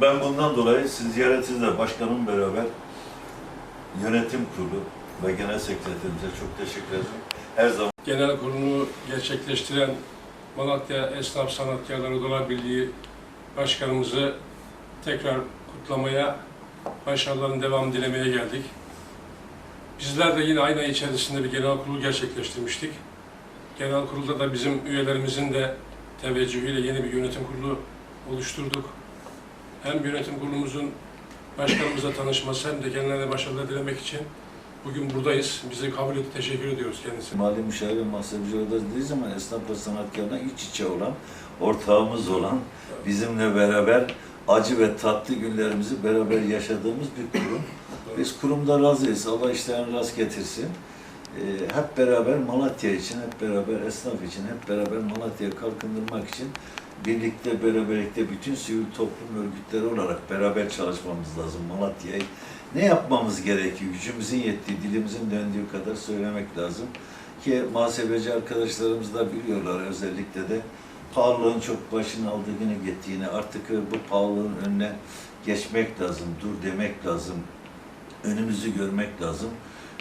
Ben bundan dolayı siz ziyaretinizle başkanım beraber yönetim kurulu ve genel sekreterimize çok teşekkür ederim. Her zaman Genel kurulunu gerçekleştiren Malatya Esnaf Sanatkarları Odalar Birliği Başkanımızı tekrar kutlamaya, başarıların devamını dilemeye geldik. Bizler de yine aynı ay içerisinde bir genel kurulu gerçekleştirmiştik. Genel kurulda da bizim üyelerimizin de teveccühüyle yeni bir yönetim kurulu oluşturduk. Hem yönetim kurulumuzun başkanımızla tanışması hem de kendilerine başarılar dilemek için bugün buradayız. Bizi kabul etti, teşekkür ediyoruz kendisine. Mali müşavir ve muhasebeci odası dediği zaman esnaf ve sanatkarla iç içe olan, ortağımız olan, bizimle beraber acı ve tatlı günlerimizi beraber yaşadığımız bir kurum. Biz kurumda razıyız. Allah işlerini rast getirsin. Ee, hep beraber Malatya için, hep beraber esnaf için, hep beraber Malatya'yı kalkındırmak için birlikte, beraberlikte bütün sivil toplum örgütleri olarak beraber çalışmamız lazım Malatya'yı. Ne yapmamız gerekiyor? Gücümüzün yettiği, dilimizin döndüğü kadar söylemek lazım. Ki muhasebeci arkadaşlarımız da biliyorlar özellikle de pahalılığın çok başını aldığını gittiğini, artık bu pahalılığın önüne geçmek lazım, dur demek lazım, önümüzü görmek lazım.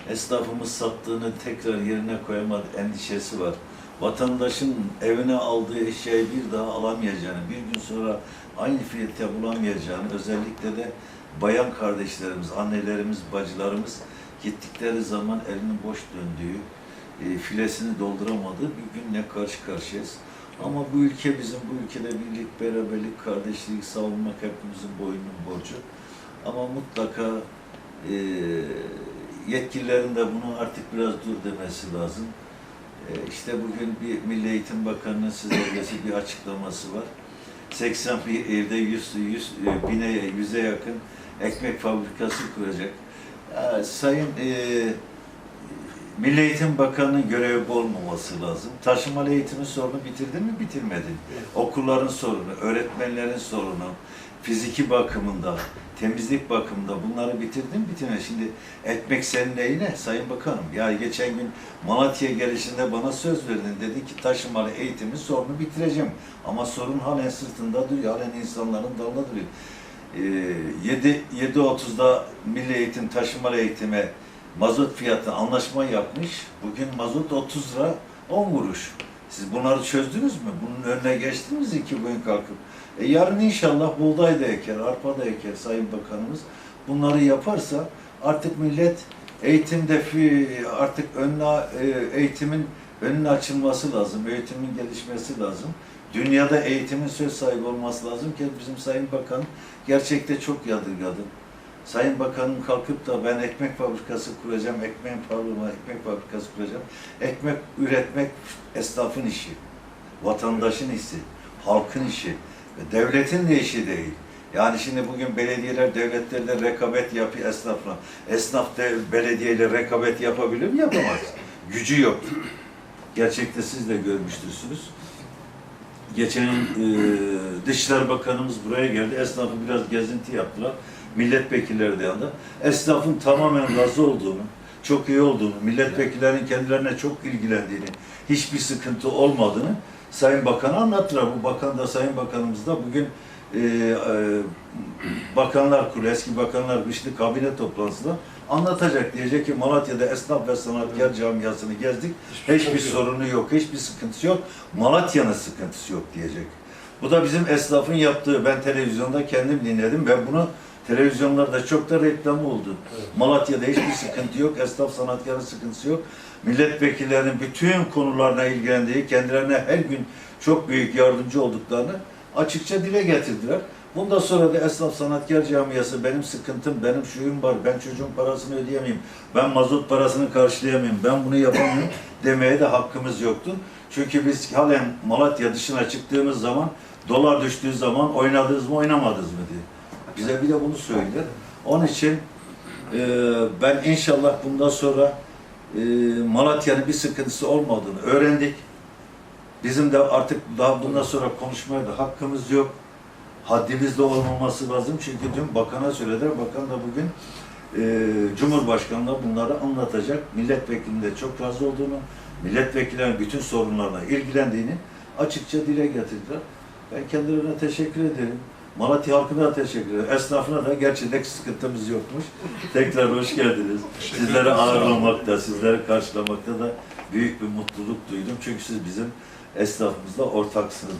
Esnafımız sattığını tekrar yerine koyamadı endişesi var. Vatandaşın evine aldığı eşyayı bir daha alamayacağını, bir gün sonra aynı fiyata bulamayacağını, özellikle de bayan kardeşlerimiz, annelerimiz, bacılarımız gittikleri zaman elinin boş döndüğü, e, filesini dolduramadığı bir günle karşı karşıyayız. Ama bu ülke bizim, bu ülkede birlik, beraberlik, kardeşlik savunmak hepimizin boynunun borcu. Ama mutlaka e, yetkililerin de bunu artık biraz dur demesi lazım. E, işte bugün bir Milli Eğitim Bakanı'nın size bir açıklaması var. 81 evde 100, 100 e, bine, 100'e yakın ekmek fabrikası kuracak. Ya, Sayın e, Milli Eğitim Bakanı'nın görevi olmaması lazım. Taşımalı eğitimin sorunu bitirdin mi bitirmedin. Okulların sorunu, öğretmenlerin sorunu, fiziki bakımında, temizlik bakımında bunları bitirdin mi bitirmedin. Şimdi ekmek senin neyine Sayın Bakanım? Ya geçen gün Malatya gelişinde bana söz verdin. Dedin ki taşımalı eğitimin sorunu bitireceğim. Ama sorun halen sırtında duruyor, halen insanların dalında duruyor. Ee, 7 7.30'da Milli Eğitim taşımalı eğitime mazot fiyatı anlaşma yapmış. Bugün mazot 30 lira 10 kuruş. Siz bunları çözdünüz mü? Bunun önüne geçtiniz mi ki bugün kalkıp? E yarın inşallah buğday da eker, arpa da eker Sayın Bakanımız. Bunları yaparsa artık millet eğitimde artık önüne, e, eğitimin önüne açılması lazım, eğitimin gelişmesi lazım. Dünyada eğitimin söz sahibi olması lazım ki bizim Sayın Bakan gerçekte çok yadırgadı. Sayın Bakanım kalkıp da ben ekmek fabrikası kuracağım, ekmeğin pardon, ekmek fabrikası kuracağım. Ekmek üretmek esnafın işi, vatandaşın işi, halkın işi, ve devletin de işi değil. Yani şimdi bugün belediyeler devletlerle rekabet yapıyor esnafla. Esnaf de belediyeyle rekabet yapabilir mi? Yapamaz. Gücü yok. Gerçekte siz de görmüştürsünüz. Geçen e, Dışişleri Bakanımız buraya geldi. Esnafı biraz gezinti yaptılar. Milletvekilleri de yanında. Esnafın tamamen razı olduğunu, çok iyi olduğunu, milletvekillerinin kendilerine çok ilgilendiğini, hiçbir sıkıntı olmadığını Sayın Bakan'a anlattılar. Bu bakan da Sayın Bakanımız da bugün e, e, Bakanlar Kurulu, eski Bakanlar Güçlü kabine toplantısında anlatacak. Diyecek ki Malatya'da esnaf ve sanatkar camiasını gezdik. Hiçbir sorunu yok, hiçbir sıkıntısı yok. Malatya'nın sıkıntısı yok diyecek. Bu da bizim esnafın yaptığı. Ben televizyonda kendim dinledim. Ben bunu televizyonlarda çok da reklamı oldu. Malatya'da hiçbir sıkıntı yok. Esnaf sanatkarın sıkıntısı yok. Milletvekillerinin bütün konularına ilgilendiği, kendilerine her gün çok büyük yardımcı olduklarını açıkça dile getirdiler. Bundan sonra da esnaf sanatkar camiası benim sıkıntım, benim şuyum var, ben çocuğun parasını ödeyemeyim, ben mazot parasını karşılayamayayım, ben bunu yapamıyorum demeye de hakkımız yoktu. Çünkü biz halen Malatya dışına çıktığımız zaman, dolar düştüğü zaman oynadınız mı oynamadınız mı diye. Bize bir de bunu söylediler. Onun için e, ben inşallah bundan sonra e, Malatya'nın bir sıkıntısı olmadığını öğrendik. Bizim de artık daha bundan sonra konuşmaya da hakkımız yok. Haddimiz de olmaması lazım. Çünkü dün bakana söylediler. Bakan da bugün e, Cumhurbaşkanı'na bunları anlatacak. Milletvekilinin de çok razı olduğunu, milletvekillerinin bütün sorunlarına ilgilendiğini açıkça dile getirdiler. Ben kendilerine teşekkür ederim. Malatya halkına da teşekkür ederim. Esnafına da gerçekten sıkıntımız yokmuş. Tekrar hoş geldiniz. Sizleri ağırlamakta, sizleri karşılamakta da büyük bir mutluluk duydum. Çünkü siz bizim esnafımızla ortaksınız.